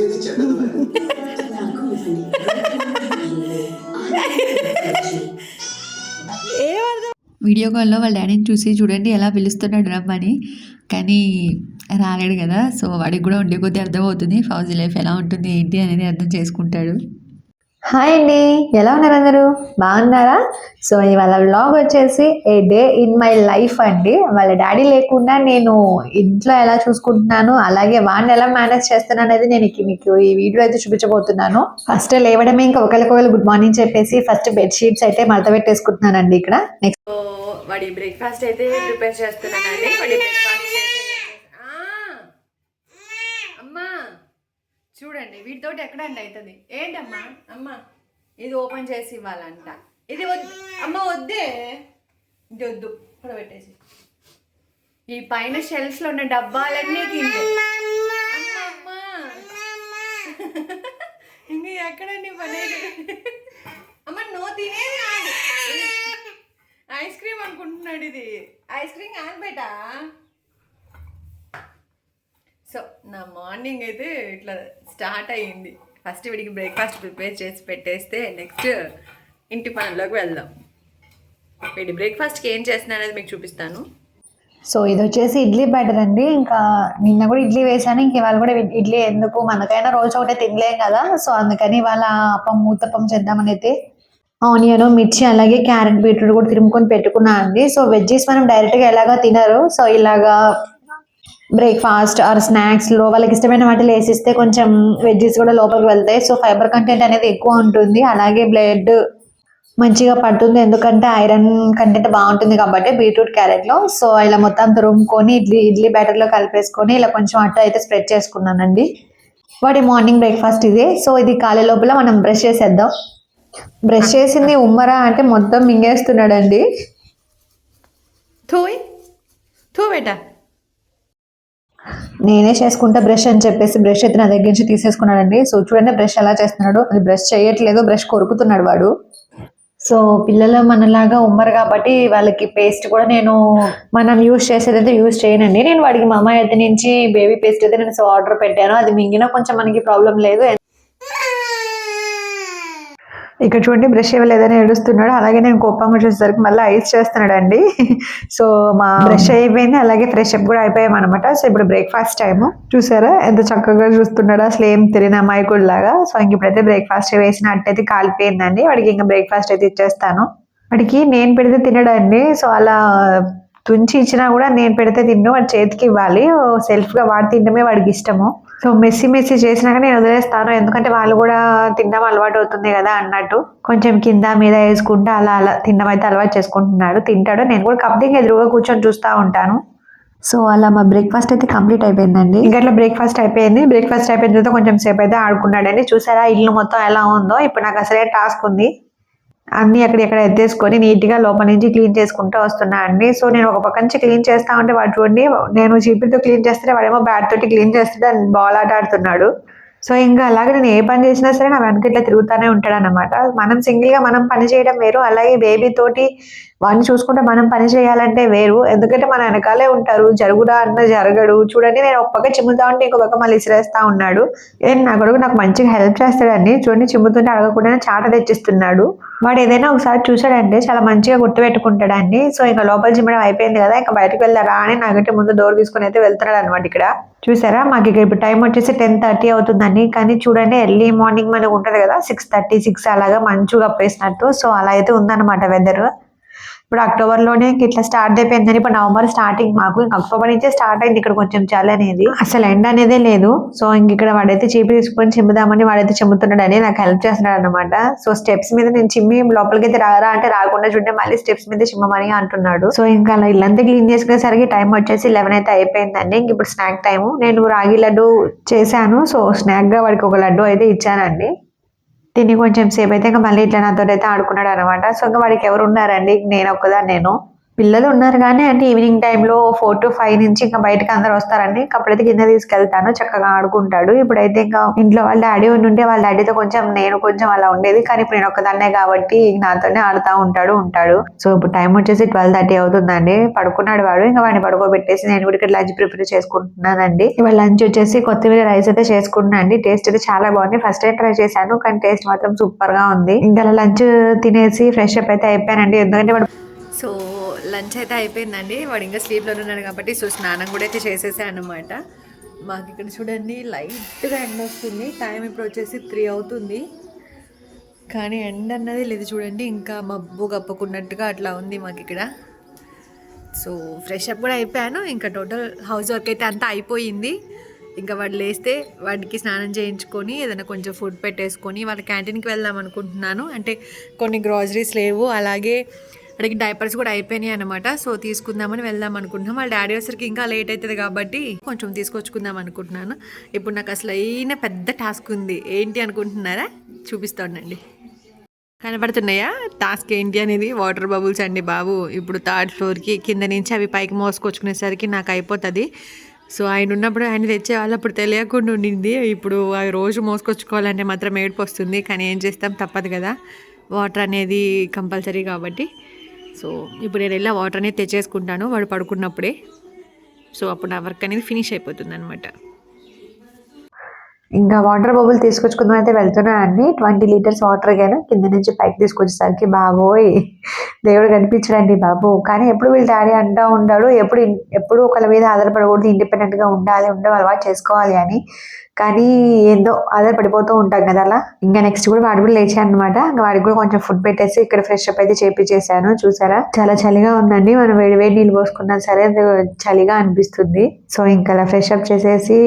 ఇది చెడ్డది వీడియో కాల్లో వాళ్ళ డాడీని చూసి చూడండి ఎలా పిలుస్తున్నాడు రమ్మని కానీ రాలేడు కదా సో వాడికి కూడా ఉండే కొద్దీ అర్థమవుతుంది ఫౌజీ లైఫ్ ఎలా ఉంటుంది ఏంటి అనేది అర్థం చేసుకుంటాడు. హాయ్ అండి. ఎలా ఉన్నారు అందరూ? బాగున్నారా? సో ఇవాళ వ్లాగ్ వచ్చేసి a day in my life అండి. వాళ్ళ డాడీ లేకుండా నేను ఇంట్లో ఎలా చూసుకుంటున్నాను అలాగే వాడిని ఎలా మేనేజ్ చేస్తున్నాను అనేది నేను మీకు ఈ వీడియో అయితే చూపించబోతున్నాను. ఫస్ట్ లేవడమే ఇంకా ఒకరికొకరు గుడ్ మార్నింగ్ చెప్పేసి ఫస్ట్ బెడ్ షీట్స్ అయితే మడత పెట్టేసుకుంటున్నానండి ఇక్కడ. నెక్స్ట్ వాడి బ్రేక్ఫాస్ట్ అయితే ప్రిపేర్ చేస్తున్నానండి వాడి బ్రేక్ఫాస్ట్ అమ్మా చూడండి వీటితోటి ఎక్కడండి అవుతుంది ఏంటమ్మా? అమ్మ. ఇది ఓపెన్ చేసి ఇవ్వాలంట. ఇది వద్దు. అమ్మ వద్దే. ఇది వద్దు. ఇక్కడ పెట్టేసి ఈ పైన షెల్ఫ్స్లో ఉన్న డబ్బాలన్నీ అమ్మ ఇంక ఎక్కడండి పనేది అమ్మ నో తినేది. ఐస్ క్రీమ్ అనుకుంటున్నాడు ఇది. ఐస్ క్రీమ్ కాదు బేటా. సో నా మార్నింగ్ అయితే ఇట్లా స్టార్ట్ అయ్యింది. ఫస్ట్ వీడికి బ్రేక్ఫాస్ట్ ప్రిపేర్ చేసి పెట్టేస్తే నెక్స్ట్ ఇంటి పనులకు వెళ్దాం. వీడి బ్రేక్ఫాస్ట్కి ఏం చేస్తున్నా అనేది మీకు చూపిస్తాను. సో ఇది వచ్చేసి ఇడ్లీ బ్యాటర్ అండి. ఇంకా నిన్న కూడా ఇడ్లీ వేసాను. ఇంక ఇవాళ కూడా ఇడ్లీ ఎందుకు? మనకైనా రోజు ఒకటే తినలేం కదా. సో అందుకని ఇవాళ అప్పం ఊతప్పం చేద్దామని అయితే ఆనియన్ మిర్చి అలాగే క్యారెట్ బీట్రూట్ కూడా తిరుముకొని పెట్టుకున్నా అండి. సో వెజ్జీస్ మనం డైరెక్ట్గా ఎలాగా తినరు. సో ఇలాగా బ్రేక్ఫాస్ట్ ఆర్ స్నాక్స్లో వాళ్ళకి ఇష్టమైన వాటిలో వేసిస్తే కొంచెం వెజ్జెస్ కూడా లోపలికి వెళ్తాయి. సో ఫైబర్ కంటెంట్ అనేది ఎక్కువ ఉంటుంది. అలాగే బ్లడ్ మంచిగా పడుతుంది. ఎందుకంటే ఐరన్ కంటెంట్ బాగుంటుంది కాబట్టి బీట్రూట్ క్యారెట్లో సో ఇలా మొత్తం తురుముకొని ఇడ్లీ ఇడ్లీ బ్యాటర్లో కలిపేసుకొని ఇలా కొంచెం అట్టు అయితే స్ప్రెడ్ చేసుకున్నానండి. వాడి మార్నింగ్ బ్రేక్ఫాస్ట్ ఇదే. సో ఇది కాలే లోపల మనం బ్రష్ చేసేద్దాం. బ్రష్ చేసింది ఉమ్మరా అంటే మొత్తం మింగేస్తున్నాడండి. థూయ్ థూ బేటా. నేనే చేసుకుంటా బ్రష్ అని చెప్పేసి బ్రష్ అయితే నా దగ్గర నుంచి తీసేసుకున్నాడండి. సో చూడండి బ్రష్ ఎలా చేస్తున్నాడు. అది బ్రష్ చేయట్లేదు బ్రష్ కొరుకుతున్నాడు వాడు. సో పిల్లలు మనలాగా ఉమ్మరు కాబట్టి వాళ్ళకి పేస్ట్ కూడా నేను మనం యూజ్ చేసేదైతే యూజ్ చేయనండి. నేను వాడికి మా అమ్మాయి అయితే నుంచి బేబీ పేస్ట్ అయితే నేను సో ఆర్డర్ పెట్టాను. అది మింగినా కొంచెం మనకి ప్రాబ్లం లేదు. ఇక్కడ చూడండి బ్రష్ ఇవ్వలేదని ఏడుస్తున్నాడు. అలాగే నేను కోపంగా చూసేసరికి మళ్ళీ ఐస్ చేస్తున్నాడు అండి సో మా బ్రష్ అయిపోయింది. అలాగే ఫ్రెష్ అప్ కూడా అయిపోయాం అనమాట సో ఇప్పుడు బ్రేక్ఫాస్ట్ టైం చూసారా? ఎంత చక్కగా చూస్తున్నాడు అసలు. ఏం తెలియని అమాయకుడు లాగా సో ఇంక ఇప్పుడైతే బ్రేక్ఫాస్ట్ వేసిన అట్టయితే కాలిపోయిందండి. వాడికి ఇంకా బ్రేక్ఫాస్ట్ అయితే ఇచ్చేస్తాను. వాడికి నేను పెడితే తినడండి. సో అలా తుంచి ఇచ్చినా కూడా నేను పెడితే తిన్ను. వాడి చేతికి ఇవ్వాలి. సెల్ఫ్గా వాడి తినడమే వాడికి ఇష్టము. సో మెస్సీ మెస్సీ చేసినాక నేను వదిలేస్తాను. ఎందుకంటే వాళ్ళు కూడా తినడం అలవాటు అవుతుంది కదా అన్నట్టు. కొంచెం కింద మీద వేసుకుంటూ అలా అలా తినడం అయితే అలవాటు చేసుకుంటున్నాడు. తింటాడు. నేను కూడా కప్పింగ్ ఎదురుగా కూర్చొని చూస్తూ ఉంటాను. సో అలా మా బ్రేక్ఫాస్ట్ అయితే కంప్లీట్ అయిపోయిందండి. ఇంకా అట్లా బ్రేక్ఫాస్ట్ అయిపోయింది. బ్రేక్ఫాస్ట్ అయిపోయిన తర్వాత కొంచెం సేపు అయితే ఆడుకున్నాడండి. చూసారా ఇల్లు మొత్తం ఎలా ఉందో. ఇప్పుడు నాకు అసలే టాస్క్ ఉంది. అన్ని ఎక్కడెక్కడ ఎత్తేసుకొని నీట్గా లోపల నుంచి క్లీన్ చేసుకుంటూ వస్తున్నా అండి. సో నేను ఒక పక్క నుంచి క్లీన్ చేస్తా ఉంటే వాడు చూడండి నేను చీపులతో క్లీన్ చేస్తే వాడేమో బ్యాట్ తోటి క్లీన్ చేస్తుంటే బాల్ ఆట ఆడుతున్నాడు. సో ఇంకా అలాగే నేను ఏ పని చేసినా సరే నా వెనక ఇట్లా తిరుగుతూనే ఉంటాడనమాట మనం సింగిల్గా మనం పని చేయడం వేరు. అలాగే బేబీ తోటి వాడిని చూసుకుంటే మనం పని చేయాలంటే వేరు. ఎందుకంటే మన వెనకాలే ఉంటారు. జరుగుడా అన్న జరగడు. చూడండి నేను ఒక పక్క చిమ్ముతా ఉంటే ఇంకో పక్క మళ్ళీ ఇసిరేస్తా ఉన్నాడు. నా కొడుకు నాకు మంచిగా హెల్ప్ చేస్తాడని చూడండి చిమ్ముతుంటే అడగకుండానే చాట తెచ్చిస్తున్నాడు. వాడు ఏదైనా ఒకసారి చూశాడంటే చాలా మంచిగా గుర్తుపెట్టుకుంటాడండి. సో ఇంకా లోపల జిమ్మడం అయిపోయింది కదా ఇంకా బయటకు వెళ్దారా అని నాకంటే ముందు డోర్ తీసుకుని అయితే వెళ్తున్నాడు అనమాట ఇక్కడ. చూసారా? మాకు ఇక్కడ ఇప్పుడు టైం వచ్చేసి టెన్ థర్టీ అవుతుందండి. కానీ చూడండి ఎర్లీ మార్నింగ్ మనకు ఉంటుంది కదా సిక్స్ థర్టీ సిక్స్ అలాగా మంచుగా అప్పేసినట్టు. సో అలా అయితే ఉందన్నమాట వెదర్ ఇప్పుడు అక్టోబర్లోనే ఇట్లా స్టార్ట్ అయిపోయిందని ఇప్పుడు నవంబర్ స్టార్టింగ్ మాకు ఇంక అక్టోబర్ నుంచే స్టార్ట్ అయింది ఇక్కడ కొంచెం చలి అనేది. అసలు ఎండ అనేదే లేదు. సో ఇంక ఇక్కడ వాడైతే చీపి తీసుకొని చిమ్ముదామని వాడైతే చిమ్ముతున్నాడని నాకు హెల్ప్ చేస్తున్నాడు అనమాట సో స్టెప్స్ మీద నేను చిమ్మి లోపలికి అయితే రారా అంటే రాకుండా చూడండి మళ్ళీ స్టెప్స్ మీద చిమ్మమని అంటున్నాడు. సో ఇంకా అలా ఇల్లంతా క్లీన్ చేసుకునేసరికి టైం వచ్చేసి లెవెన్ అయితే అయిపోయిందండి. ఇంక ఇప్పుడు స్నాక్ టైము నేను రాగి లడ్డు చేశాను. సో స్నాక్గా వాడికి ఒక లడ్డు అయితే ఇచ్చానండి. తిని కొంచెం సేపు అయితే ఇంకా మళ్ళీ ఇట్లా నాతో అయితే ఆడుకున్నాడు అనమాట సో ఇంకా వాడికి ఎవరు ఉన్నారండి? నేను ఒక్కదాన్ని నేను పిల్లలు ఉన్నారు కానీ అంటే ఈవినింగ్ టైంలో ఫోర్ టు ఫైవ్ నుంచి ఇంకా బయటకు అందరు వస్తారండి. అప్పుడైతే కింద తీసుకెళ్తాను. చక్కగా ఆడుకుంటాడు. ఇప్పుడైతే ఇంకా ఇంట్లో వాళ్ళ డాడీ ఉంటే వాళ్ళ డాడీతో కొంచెం నేను కొంచెం అలా ఉండేది. కానీ ఇప్పుడు నేను ఒక్కదాన్నే కాబట్టి నాతోనే ఆడుతూ ఉంటాడు ఉంటాడు. సో ఇప్పుడు టైం వచ్చేసి ట్వెల్వ్ థర్టీ అవుతుందండి. పడుకున్నాడు వాడు. ఇంకా వాడిని పడుకోబెట్టేసి నేను కూడా ఇక్కడ లంచ్ ప్రిపేర్ చేసుకుంటున్నానండి. ఇవాళ లంచ్ వచ్చేసి కొత్తిమీర రైస్ అయితే చేసుకుంటున్నాను అండి. టేస్ట్ అయితే చాలా బాగుంది. ఫస్ట్ టైం ట్రై చేశాను. కానీ టేస్ట్ మాత్రం సూపర్గా ఉంది. ఇంకా లంచ్ తినేసి ఫ్రెష్ అప్ అయితే అయిపోయానండి. ఎందుకంటే సో లంచ్ అయితే అయిపోయిందండి. వాడు ఇంకా స్లీప్లో ఉన్నాడు కాబట్టి సో స్నానం కూడా అయితే చేసేసాను అనమాట మాకు ఇక్కడ చూడండి లైట్గా ఎండ వస్తుంది. టైం ఇప్పుడు వచ్చేసి త్రీ అవుతుంది. కానీ ఎండ అన్నది లేదు చూడండి ఇంకా మబ్బు కప్పుకున్నట్టుగా అట్లా ఉంది మాకు ఇక్కడ. సో ఫ్రెష్ అప్ కూడా అయిపోయాను. ఇంకా టోటల్ హౌస్ వర్క్ అయితే అంతా అయిపోయింది. ఇంకా వాడు లేస్తే వాడికి స్నానం చేయించుకొని ఏదైనా కొంచెం ఫుడ్ పెట్టేసుకొని వాళ్ళ క్యాంటీన్కి వెళ్దాం అనుకుంటున్నాను. అంటే కొన్ని గ్రాసరీస్ లేవు. అలాగే వాడికి డైపర్స్ కూడా అయిపోయినాయి అనమాట సో తీసుకుందామని వెళ్దాం అనుకుంటున్నాం. వాళ్ళ డాడీ వచ్చరికి ఇంకా లేట్ అవుతుంది కాబట్టి కొంచెం తీసుకొచ్చుకుందాం అనుకుంటున్నాను. ఇప్పుడు నాకు అసలు అయిన పెద్ద టాస్క్ ఉంది. ఏంటి అనుకుంటున్నారా? చూపిస్తానండి కనబడుతున్నాయా? టాస్క్ ఏంటి అనేది? వాటర్ బబుల్స్ అండి బాబు. ఇప్పుడు థర్డ్ ఫ్లోర్కి కింద నుంచి అవి పైకి మోసుకొచ్చుకునేసరికి నాకు అయిపోతుంది. సో ఆయన ఉన్నప్పుడు ఆయన తెచ్చేవాళ్ళు అప్పుడు తెలియకుండా ఉండింది. ఇప్పుడు అవి రోజు మోసుకొచ్చుకోవాలంటే మాత్రం ఏడుపు వస్తుంది. కానీ ఏం చేస్తాం? తప్పదు కదా. వాటర్ అనేది కంపల్సరీ కాబట్టి. సో ఇప్పుడు నేను వెళ్ళి వాటర్ అనేది తెచ్చేసుకుంటాను. వాడు పడుకున్నప్పుడే. సో అప్పుడు నా వర్క్ అనేది ఫినిష్ అయిపోతుంది అనమాట ఇంకా వాటర్ బబుల్ తీసుకొచ్చుకుందాం అయితే వెళ్తున్నా అండి. ట్వంటీ లీటర్స్ వాటర్ గాను కింద నుంచి పైకి తీసుకొచ్చేసరికి బాబోయ్. దేవుడు కనిపించడండి బాబు. కానీ ఎప్పుడు వీళ్ళు డాడీ అంటూ ఉంటాడు ఎప్పుడు ఎప్పుడు ఒకళ్ళ మీద ఆధారపడకూడదు ఇండిపెండెంట్గా ఉండాలి ఉండవు అలవాటు చేసుకోవాలి అని. కానీ ఏందో ఆధారపడిపోతూ ఉంటాం కదా అలా. ఇంకా నెక్స్ట్ కూడా వాడు కూడా లేచాను అనమాట ఇంకా వాడికి కూడా కొంచెం ఫుడ్ పెట్టేసి ఇక్కడ ఫ్రెష్ అప్ అయితే చేపించేసాను చూసారా? చాలా చలిగా ఉందండి. మనం వేడి వేడి నీళ్ళు పోసుకున్నా సరే చలిగా అనిపిస్తుంది. సో ఇంకా అలా ఫ్రెష్ అప్ చేసేసి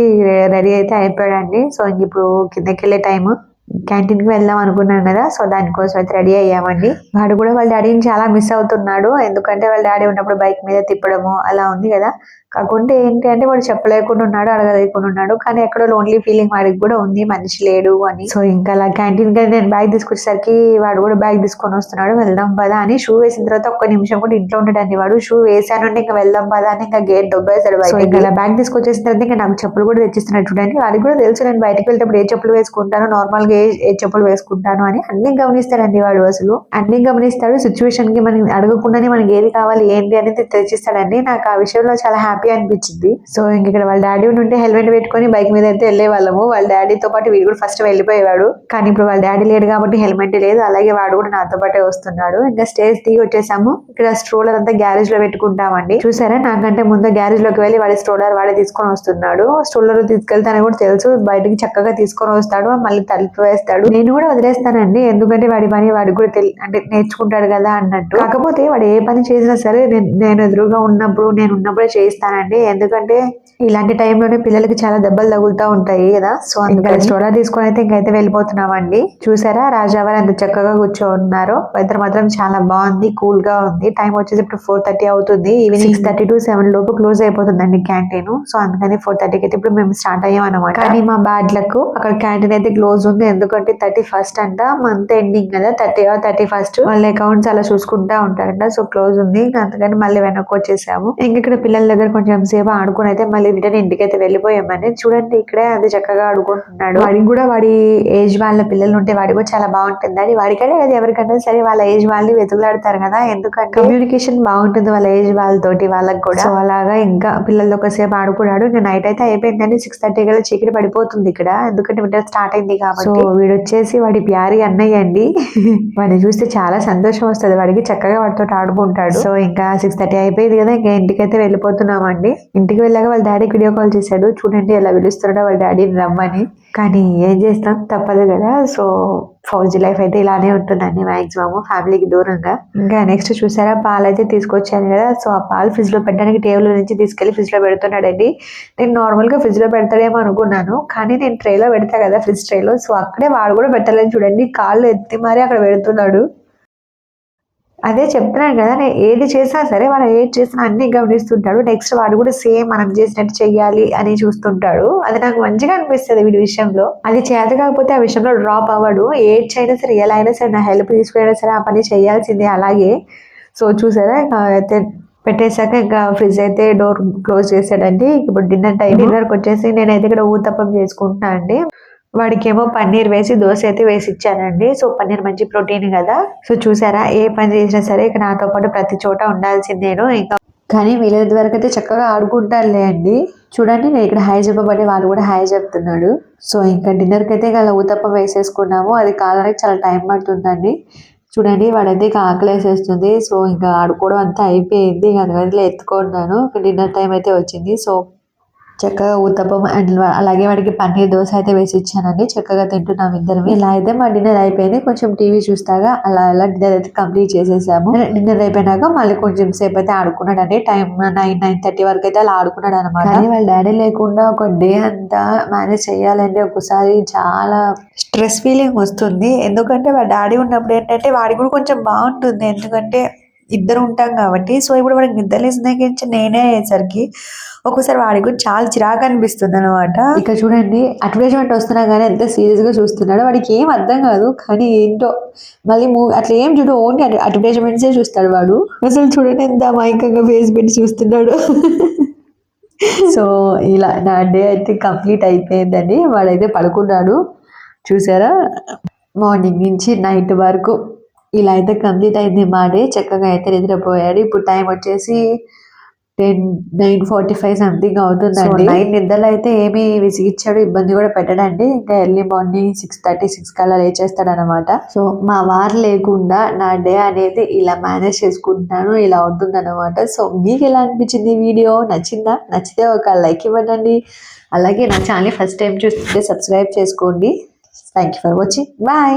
రెడీ అయితే అయిపోయాడండి. సో ఇప్పుడు కిందకి వెళ్ళే టైం క్యాంటీన్కి వెళ్దాం అనుకున్నాను కదా సో దానికోసం అయితే రెడీ అయ్యామండి. వాడు కూడా వాళ్ళ డాడీని చాలా మిస్ అవుతున్నాడు. ఎందుకంటే వాళ్ళ డాడీ ఉన్నప్పుడు బైక్ మీద తిప్పడము అలా ఉంది కదా. కాకుంటే ఏంటి అంటే వాడు చెప్పలేకుండా ఉన్నాడు అడగలేకుండా ఉన్నాడు. కానీ ఎక్కడో లోన్లీ ఫీలింగ్ వాడికి కూడా ఉంది మనిషి లేడు అని. సో ఇంకా అలా క్యాంటీన్కి నేను బ్యాగ్ తీసుకొచ్చేసరికి వాడు కూడా బ్యాగ్ తీసుకొని వస్తున్నాడు వెళ్దాం పదా అని. షూ వేసిన తర్వాత ఒక్క నిమిషం కూడా ఇంట్లో ఉంటాడండి వాడు. షూ వేసాను అంటే ఇంకా వెళ్దాం పదా అని ఇంకా గేట్ దొబ్బేశాడు బయట ఇంకా అలా బ్యాగ్ తీసుకొచ్చేసిన తర్వాత ఇంకా నాకు చెప్పులు కూడా తెచ్చిస్తున్నాడు చూడండి. వాడికి కూడా తెలుసు నేను బయటకు వెళ్తేప్పుడు ఏ చెప్పులు వేసుకుంటాను నార్మల్గా ఏ ఏ చెప్పులు వేసుకుంటాను అని అన్ని గమనిస్తాడండి వాడు అసలు. అన్ని గమనిస్తాడు. సిచ్యువేషన్కి మనం అడగకుండానే మనకి ఏది కావాలి ఏంటి అనేది తెచ్చిస్తాడండి నాకు ఆ విషయంలో చాలా హ్యాపీ అనిపించింది. సో ఇంక ఇక్కడ వాళ్ళ డాడీ ఉంటే హెల్మెట్ పెట్టుకొని బైక్ మీద అయితే వెళ్ళే వాళ్ళము వాళ్ళ డాడీతో పాటు వీడు కూడా ఫస్ట్ వెళ్ళిపోయేవాడు. కానీ ఇప్పుడు వాళ్ళ డాడీ లేడు కాబట్టి హెల్మెట్ లేదు. అలాగే వాడు కూడా నాతో పాటే వస్తున్నాడు. ఇంకా స్టేజ్ దిగి వచ్చేసాము. ఇక్కడ స్ట్రోలర్ అంతా గ్యారేజ్లో పెట్టుకుంటామండి. చూసారా? నాకంటే ముందు గ్యారేజ్లోకి వెళ్ళి వాడి స్ట్రోలర్ వాడే తీసుకొని వస్తున్నాడు. స్ట్రోలర్ తీసుకెళ్తానని కూడా తెలుసు. బయటకి చక్కగా తీసుకొని వస్తాడు. మళ్ళీ తలుపు వేస్తాడు. నేను కూడా వదిలేస్తానండి. ఎందుకంటే వాడి పని వాడికి కూడా తెలి అంటే నేర్చుకుంటాడు కదా అన్నట్టు. కాకపోతే వాడు ఏ పని చేసినా సరే నేను ఎదురుగా ఉన్నప్పుడు నేను ఉన్నప్పుడే చేయిస్తానండి. ఎందుకంటే ఇలాంటి టైంలోనే పిల్లలకి చాలా దెబ్బలు తగులుతూ ఉంటాయి కదా. సో ఇంకా స్టోలర్ తీసుకొని అయితే ఇంకైతే వెళ్ళిపోతున్నామండి. చూసారా? రాజావారు ఎంత చక్కగా కూర్చోన్నారు వెదర్ మాత్రం చాలా బాగుంది కూల్గా ఉంది. టైం వచ్చేసి ఇప్పుడు ఫోర్ థర్టీ అవుతుంది. Evening six thirty to seven లోపు క్లోజ్ అయిపోతుందండి క్యాంటీన్. సో అందుకని ఫోర్ థర్టీకి అయితే ఇప్పుడు మేము స్టార్ట్ అయ్యాం అనమాట కానీ మా బ్యాడ్ లక్ అక్కడ క్యాంటీన్ అయితే క్లోజ్ ఉంది. ఎందుకంటే థర్టీ ఫస్ట్ అంట మంత్ ఎండింగ్ కదా థర్టీ థర్టీ ఫస్ట్ వాళ్ళ అకౌంట్స్ అలా చూసుకుంటా ఉంటారంట. సో క్లోజ్ ఉంది. అందుకని మళ్ళీ వెనక్కి వచ్చేసాము. ఇంక ఇక్కడ పిల్లల దగ్గర కొంచెం సేపు ఆడుకుని అయితే మళ్ళీ రిటర్న్ ఇంటికి అయితే వెళ్ళిపోయామని చూడండి ఇక్కడే అది చక్కగా ఆడుకుంటున్నాడు. వాడికి కూడా వాడి ఏజ్ వాళ్ళ పిల్లలు ఉంటే వాడి కూడా చాలా బాగుంటుంది అని వాడికనే అది ఎవరికైనా సరే వాళ్ళ ఏజ్ వాళ్ళని వెతుకులాడతారు కదా. ఎందుకంటే కమ్యూనికేషన్ బాగుంటుంది వాళ్ళ ఏజ్ వాళ్ళతోటి వాళ్ళకి కూడా. సో అలాగా ఇంకా పిల్లలతో ఒకసేపు ఆడుకున్నాడు. ఇంకా నైట్ అయితే అయిపోయిందని సిక్స్ థర్టీ కల్లా చీకటి పడిపోతుంది ఇక్కడ. ఎందుకంటే వింటర్ స్టార్ట్ అయింది కాబట్టి. వీడొచ్చేసి వాడి ప్యారి అన్నయ్య అండి. వాడిని చూస్తే చాలా సంతోషం వస్తుంది. వాడికి చక్కగా వాడితో ఆడుకుంటాడు. సో ఇంకా సిక్స్ థర్టీ అయిపోయింది కదా ఇంకా ఇంటికి అయితే వెళ్ళిపోతున్నామండి. ఇంటికి వెళ్ళాక వాళ్ళ డాడీకి వీడియో కాల్ చేశాడు. చూడండి ఎలా పిలుస్తున్నాడో వాళ్ళ డాడీని రమ్మని. కానీ ఏం చేస్తాం? తప్పదు కదా. సో ఫౌజీ లైఫ్ అయితే ఇలానే ఉంటుందండి మాక్సిమం ఫ్యామిలీకి దూరంగా. ఇంకా నెక్స్ట్ చూసారా? పాలు అయితే తీసుకొచ్చాను కదా. సో ఆ పాలు ఫ్రిడ్జ్లో పెట్టడానికి టేబుల్ నుంచి తీసుకెళ్ళి ఫ్రిడ్జ్లో పెడుతున్నాడండి. నేను నార్మల్గా ఫ్రిడ్జ్లో పెడతాడేమో అనుకున్నాను. కానీ నేను ట్రేలో పెడతా కదా ఫ్రిడ్జ్ ట్రేలో. సో అక్కడే వాడు కూడా పెట్టాలని చూడండి. కాళ్ళు ఎత్తి మరీ అక్కడ పెడుతున్నాడు. అదే చెప్తున్నాను కదా నేను ఏది చేసినా సరే వాడు ఏది చేసినా అన్ని గమనిస్తుంటాడు. నెక్స్ట్ వాడు కూడా సేమ్ మనం చేసినట్టు చెయ్యాలి అని చూస్తుంటాడు. అది నాకు మంచిగా అనిపిస్తుంది వీడి విషయంలో. అది చేత కాకపోతే ఆ విషయంలో డ్రాప్ అవ్వడు. ఏడ్ అయినా సరే ఎలా అయినా సరే నా హెల్ప్ తీసుకుైనా సరే ఆ పని చేయాల్సిందే అలాగే. సో చూసారా? ఇంకా అయితే పెట్టేశాక ఇంకా ఫ్రిడ్జ్ అయితే డోర్ క్లోజ్ చేశాడండి. ఇప్పుడు డిన్నర్ టైం డిన్నర్కి వచ్చేసి నేనైతే ఇక్కడ ఊతప్పం చేసుకుంటున్నా అండి. వాడికేమో పన్నీర్ వేసి దోశ అయితే వేసి ఇచ్చానండి సో పన్నీర్ మంచి ప్రోటీన్ కదా. సో చూసారా ఏ పని చేసినా సరే ఇక నాతో పాటు ప్రతి చోట ఉండాల్సిందేను ఇంకా కానీ వీళ్ళ వరకు అయితే చక్కగా ఆడుకుంటారులే అండి. చూడండి నేను ఇక్కడ హాయ్ చెప్పబడి వాళ్ళు కూడా హాయ్ చెప్తున్నాడు. సో ఇంకా డిన్నర్కి అయితే ఇక ఊతప్ప వేసేసుకున్నాము. అది కాలానికి చాలా టైం పడుతుందండి. చూడండి వాడైతే ఇక ఆకలి వేసేస్తుంది. సో ఇంకా ఆడుకోవడం అంతా అయిపోయింది. ఇంకా అందువల్ల ఎత్తుకున్నాను. డిన్నర్ టైం అయితే వచ్చింది. సో చక్కగా ఉత్తపం అండ్ అలాగే వాడికి పన్నీర్ దోశ అయితే వేసి ఇచ్చానండి. చక్కగా తింటున్నాం ఇద్దరం. ఇలా అయితే మా డిన్నర్ అయిపోయింది. కొంచెం టీవీ చూస్తాగా అలా అలా డిన్నర్ అయితే కంప్లీట్ చేసేసాము. డిన్నర్ అయిపోయినాక మళ్ళీ కొంచెం సేపు అయితే ఆడుకున్నాడండి. టైం నైన్ నైన్ థర్టీ వరకు అయితే అలా ఆడుకున్నాడు అనమాట వాళ్ళ డాడీ లేకుండా ఒక డే అంతా మేనేజ్ చేయాలంటే ఒకసారి చాలా స్ట్రెస్ ఫీలింగ్ వస్తుంది. ఎందుకంటే వాళ్ళ డాడీ ఉన్నప్పుడు ఏంటంటే వాడి కూడా కొంచెం బాగుంటుంది. ఎందుకంటే ఇద్దరు ఉంటాం కాబట్టి సో ఇప్పుడు వాడికి నిద్రలేసిన దగ్గర నేనే అయ్యేసరికి ఒక్కోసారి వాడి కూడా చాలా చిరాకు అనిపిస్తుంది అనమాట ఇక్కడ చూడండి అడ్వర్టైజ్మెంట్ వస్తున్నా కానీ ఎంత సీరియస్గా చూస్తున్నాడు వాడికి ఏం అర్థం కాదు కానీ ఏంటో మళ్ళీ మూవీ అట్లా ఏం చూడు ఓన్లీ అడ్వర్టైజ్మెంట్సే చూస్తాడు వాడు. అసలు చూడండి ఎంత అమాయకంగా ఫేస్ పెట్టి చూస్తున్నాడు. సో ఇలా నా డే అయితే కంప్లీట్ అయిపోయిందండి వాడైతే పడుకున్నాడు. చూసారా? మార్నింగ్ నుంచి నైట్ వరకు ఇలా అయితే కంప్లీట్ అయింది మా డే. చక్కగా అయితే నిద్రపోయాడు ఇప్పుడు టైం వచ్చేసి ten nine forty five something అవుతుందండి. నైట్ నిద్రలో అయితే ఏమీ విసిగిచ్చాడు ఇబ్బంది కూడా పెట్టడండి. ఇంకా early morning six thirty six కల్లా లేచేస్తాడు అనమాట సో మా వారు లేకుండా నా డే అనేది ఇలా మేనేజ్ చేసుకుంటున్నాను ఇలా ఉంటుంది అనమాట సో మీకు ఎలా అనిపించింది వీడియో? నచ్చిందా? నచ్చితే ఒక లైక్ ఇవ్వండి. అలాగే నా ఛానల్ ఫస్ట్ టైం చూస్తుంటే సబ్స్క్రైబ్ చేసుకోండి. Thank you for watching bye